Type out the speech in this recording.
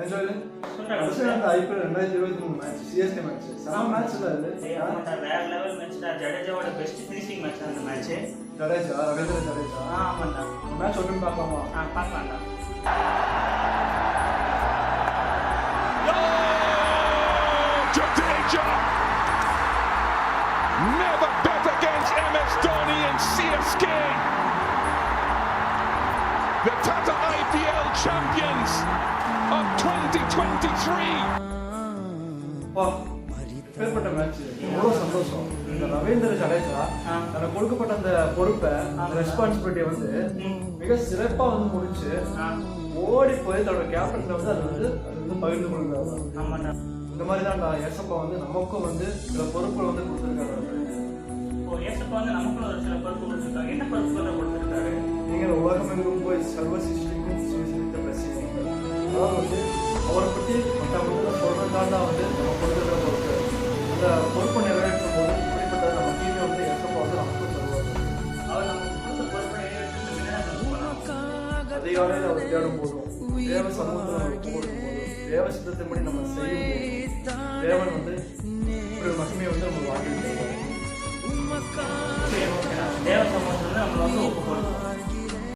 நான் சொல்லு சொல்றேன். கடைசி அந்த ஐபிஎல் ரெண்டாயிரத்தி இருபத்தி மூணு மேட்ச் சிஎஸ்கே மேட்ச் செம மேட்ச் இல்லை அது ஏய், ஆமாண்டா, வேற level match டா. ஜடேஜாவோட best finishing match தான் அந்த match. ஜடேஜா ரவீந்திர ஜடேஜா ஆ, ஆமாண்டா. மேட்ச் ஒன்று பார்க்கலாமா ஆ, பார்க்கலாம்டா. Jadeja! Never bet against MS Dhoni and CSK! The Tata IPL champions of 2023! வா பேர்பட்ட மேட்ச் எவ்வளோ சந்தோஷம் இந்த ரவீந்திர ஜடேஜா. தனக்கு கொடுக்கப்பட்ட அந்த பொறுப்பை அந்த ரெஸ்பான்சிபிலிட்டியை வந்து. மிக சிறப்பா வந்து முடிச்சு ஓடி போய் தன்னோட கேப்டன்ல வந்து அது வந்து அது வந்து பகிர்ந்து கொடுக்குறாரு. இந்த மாதிரி தான் ஏசப்பா வந்து நமக்கும் வந்து சில பொறுப்புகள் வந்து கொடுத்துருக்காரு ஏசப்பா வந்து நமக்குள்ள ஒரு சில பொறுப்பு கொடுத்திருக்காங்க. என்ன பொறுப்புகளை கொடுத்திருக்காரு? நீங்கள் உலகமெங்கும் போய் சர்வ சிருஷ்டிக்கும் அதாவது வந்து அவரை பற்றி மற்றவங்களுக்கு சொல்கிறதுக்காக தான் வந்து நம்ம கொடுக்குற பொறுப்பு இந்த பொறுப்பு நிறைவேற்றும் போது இப்படிப்பட்ட நம்ம டிவி வந்து எத்தப்போ வந்து நமக்கும் அவர் நமக்கு கொடுத்த பொறுப்பை நிறைவேற்றும் அதிகாலையில் அவர் தேடும் போதும் தேவ சமூகத்தில் நம்ம போடும் போது தேவ சித்தத்தின்படி நம்ம செய்யும் தேவன் வந்து இப்படி மகிமையை வந்து நம்ம வாழ்க்கை தேவ சமூகத்தில் நம்மளை வந்து ஒப்புக்கொள்ளும்